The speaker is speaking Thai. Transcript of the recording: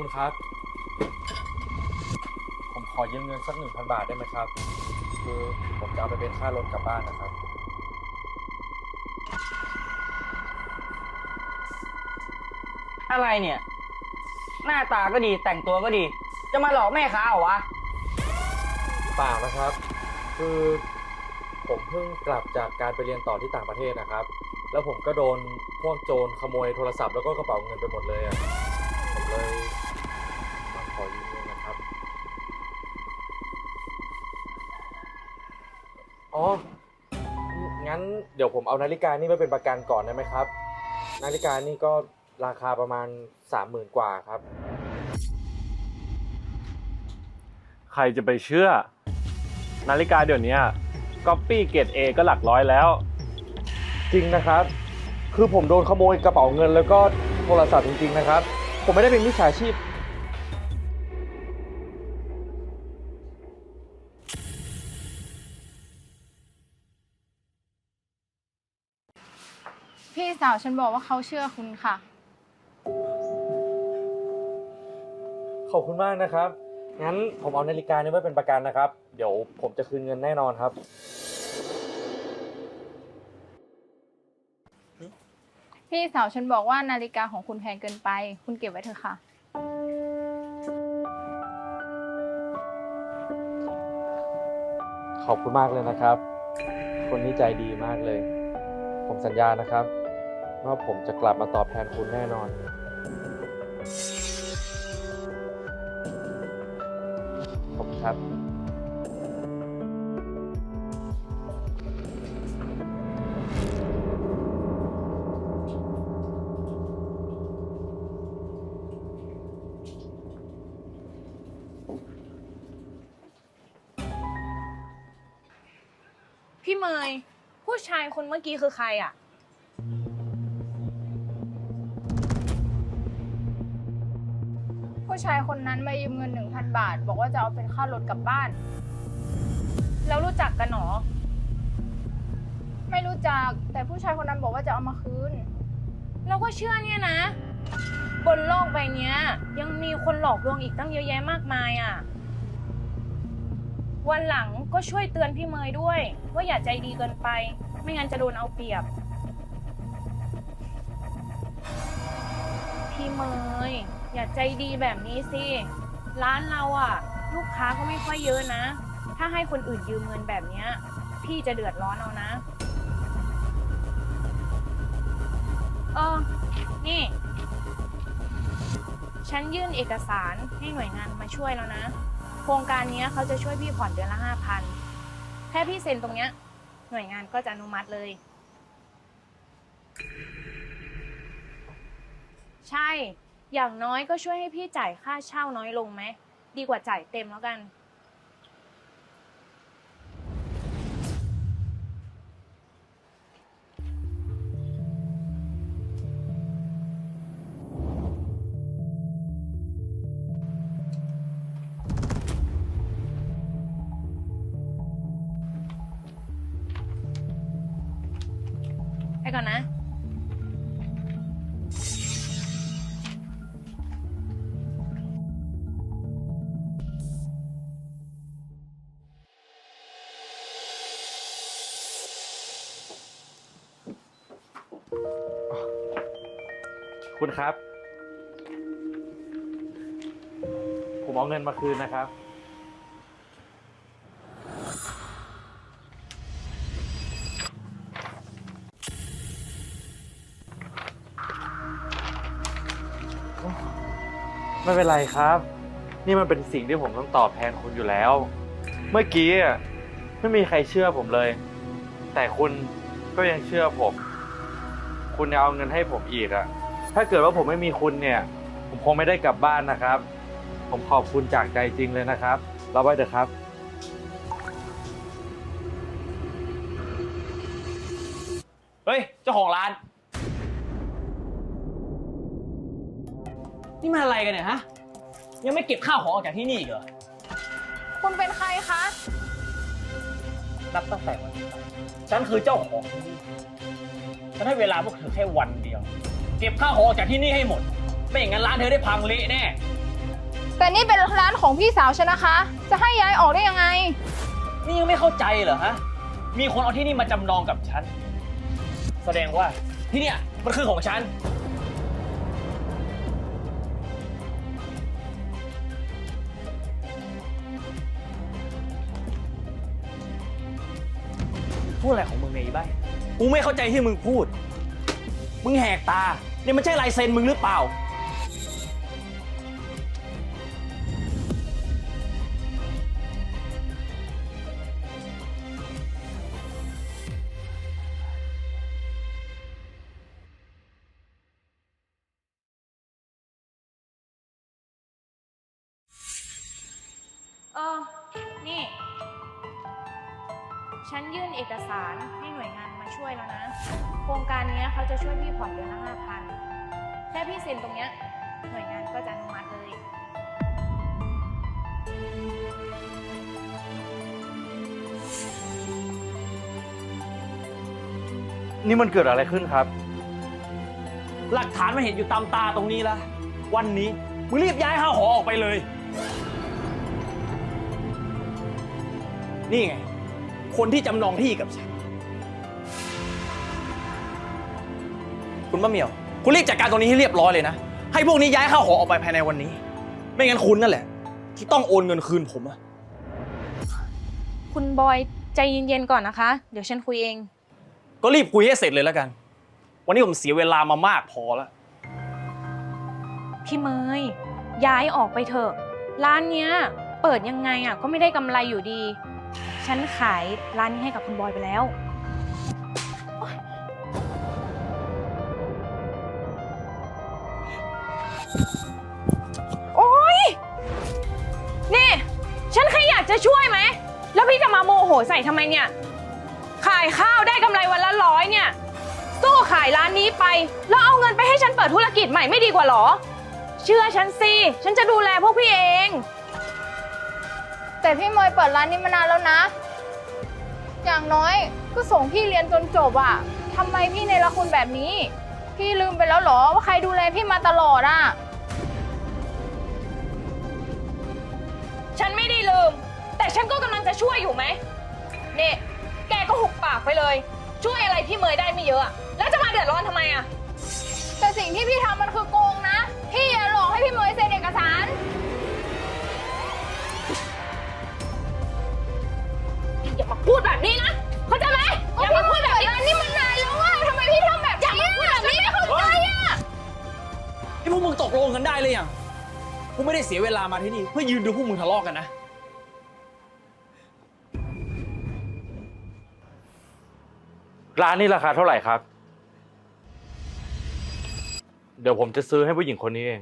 คุณครับ ผมขอยืมเงินสักหนึ่งพันบาทได้ไหมครับ คือผมจะเอาไปเป็นค่ารถกลับบ้านนะครับ อะไรเนี่ย หน้าตาก็ดีแต่งตัวก็ดี จะมาหลอกแม่ค้าเหรอวะ เปล่านะครับ คือผมเพิ่งกลับจากการไปเรียนต่อที่ต่างประเทศนะครับ แล้วผมก็โดนพวกโจรขโมยโทรศัพท์แล้วก็กระเป๋าเงินไปหมดเลยอะผมเลย อ๋อ งั้นเดี๋ยวผมเอานาฬิกานี่ไปเป็นประกันก่อนได้ไหมครับ นาฬิกานี่ก็ราคาประมาณสามหมื่นกว่าครับ ใครจะไปเชื่อ นาฬิกาเดี๋ยวนี้ก๊อปปี้เกรดเอก็หลักร้อยแล้ว จริงนะครับ คือผมโดนขโมยกระเป๋าเงินแล้วก็โทรศัพท์จริงๆนะครับ ผมไม่ได้เป็นมิจฉาชีพ พี่สาวฉันบอกว่าเขาเชื่อคุณค่ะ ขอบคุณมากนะครับ งั้นผมเอานาฬิกานี้ไว้เป็นประกันนะครับ เดี๋ยวผมจะคืนเงินแน่นอนครับ พี่สาวฉันบอกว่านาฬิกาของคุณแพงเกินไป คุณเก็บไว้เถอะค่ะ ขอบคุณมากเลยนะครับ คนนี้ใจดีมากเลย ผมสัญญานะครับ ว่าผมจะกลับมาตอบแทนคุณแน่นอน ขอบคุณครับ พี่เมยผู้ชายคนเมื่อกี้คือใครอะ ชายคนนั้นมายืมเงิน 1,000 บาท บอกว่าจะเอาเป็นค่ารถกลับบ้าน แล้วรู้จักกันเหรอไม่รู้จัก แต่ผู้ชายคนนั้นบอกว่าจะเอามาคืน เราก็เชื่อเนี่ยนะ บนโลกใบเนี้ย ยังมีคนหลอกลวงอีกตั้งเยอะแยะมากมายอะ วันหลังก็ช่วยเตือนพี่เมยด้วย ว่าอย่าใจดีเกินไป ไม่งั้นจะโดนเอาเปรียบ พี่เมยอย่าใจดีแบบนี้สิ ร้านเราอะลูกค้าก็ไม่ค่อยเยอะนะ ถ้าให้คนอื่นยืมเงินแบบเนี้ย พี่จะเดือดร้อนเอานะ เออ นี่ ฉันยื่นเอกสารให้หน่วยงานมาช่วยแล้วนะ โครงการเนี้ยเขาจะช่วยพี่ผ่อนเดือนละห้าพันแค่พี่เซ็นตรงเนี้ย หน่วยงานก็จะอนุมัติเลย ใช่ อย่างน้อยก็ช่วยให้พี่จ่ายค่าเช่าน้อยลงไหม ดีกว่าจ่ายเต็มแล้วกัน ไปก่อนนะ คุณครับ ผมเอาเงินมาคืนนะครับ ไม่เป็นไรครับ นี่มันเป็นสิ่งที่ผมต้องตอบแทนคุณอยู่แล้ว เมื่อกี้อะไม่มีใครเชื่อผมเลย แต่คุณก็ยังเชื่อผม คุณยังเอาเงินให้ผมอีกอะ ถ้าเกิดว่าผมไม่มีคุณเนี่ย ผมคงไม่ได้กลับบ้านนะครับ ผมขอบคุณจากใจจริงเลยนะครับรับไว้เถอะครับ เฮ้ย เจ้าของร้าน นี่มันอะไรกันเนี่ยฮะ ยังไม่เก็บข้าวของออกจากที่นี่อีกเหรอ คุณเป็นใครคะ นับตั้งแต่วันนี้ไปฉันคือเจ้าของที่นี่ฉันให้เวลาพวกเธอแค่วันเดียว เก็บข้าวของออกจากที่นี่ให้หมด ไม่อย่างนั้นร้านเธอได้พังเละแน่ แต่นี่เป็นร้านของพี่สาวฉันนะคะ จะให้ย้ายออกได้ยังไง นี่ยังไม่เข้าใจเหรอฮะ มีคนเอาที่นี่มาจำนองกับฉัน แสดงว่าที่เนี่ยมันคือของฉัน พูดอะไรของมึงเนี่ยอีบ้ากูไม่เข้าใจที่มึงพูด มึงแหกตาเนี่ยมันใช่ลายเซ็นมึงหรือเปล่า เออ นี่ ฉันยื่นเอกสารให้หน่วยงานมาช่วยแล้วนะ โครงการเนี้ยเขาจะช่วยพี่ผ่อนเดือนละห้าพัน แค่พี่เซ็นตรงเนี้ยหน่วยงานก็จะอนุมัติเลยนี่มันเกิดอะไรขึ้นครับ หลักฐานมันเห็นอยู่ตามตาตรงนี้แล้ววันนี้มึงรีบย้ายข้าวหอออกไปเลย นี่ไง คนที่จำนองที่กับฉัน คุณมะเหมียว คุณรีบจัดการตรงนี้ให้เรียบร้อยเลยนะ ให้พวกนี้ย้ายข้าวหอออกไปภายในวันนี้ ไม่งั้นคุณนั่นแหละ ที่ต้องโอนเงินคืนผมอะคุณบอยใจเย็นๆก่อนนะคะ เดี๋ยวฉันคุยเอง ก็รีบคุยให้เสร็จเลยแล้วกัน วันนี้ผมเสียเวลามามากพอแล้ว พี่เมยย้ายออกไปเถอะ ร้านเนี้ย เปิดยังไงอะก็ไม่ได้กำไรอยู่ดี ฉันขายร้านนี้ให้กับคุณบอยไปแล้ว จะช่วยไหม แล้วพี่จะมาโมโหใส่ทำไมเนี่ย ขายข้าวได้กำไรวันละร้อยเนี่ย สู้ขายร้านนี้ไป แล้วเอาเงินไปให้ฉันเปิดธุรกิจใหม่ไม่ดีกว่าหรอ เชื่อฉันสิ ฉันจะดูแลพวกพี่เอง แต่พี่เมย์เปิดร้านนี้มานานแล้วนะ อย่างน้อยก็ส่งพี่เรียนจนจบอะทำไมพี่ในละคุณแบบนี้ พี่ลืมไปแล้วเหรอว่าใครดูแลพี่มาตลอดอะฉันไม่ได้ลืมแต่ ฉันก็กำลังจะช่วยอยู่ไหมนี่แกก็หุบปากไปเลย ช่วยอะไรพี่เมย์ได้ไม่เยอะอะแล้วจะมาเดือดร้อนทำไมอะแต่สิ่งที่พี่ทำมันคือโกงนะ พี่อะหลอกให้พี่เมย์เซ็นเอกสาร อย่ามาพูดแบบนี้นะ เข้าใจไหมอย่ามาพูดแบบนี้ร้านนี้มันนานแล้วอะทำไมพี่ทำแบบนี้อะฉันไม่เข้าใจอะไอ้พวกมึงตกลงกันได้เลยยังกูไม่ได้เสียเวลามาที่นี่เพื่อยืนดูพวกมึงทะเลาะกันนะ ร้านนี้ราคาเท่าไหร่ครับ เดี๋ยวผมจะซื้อให้ผู้หญิงคนนี้เอง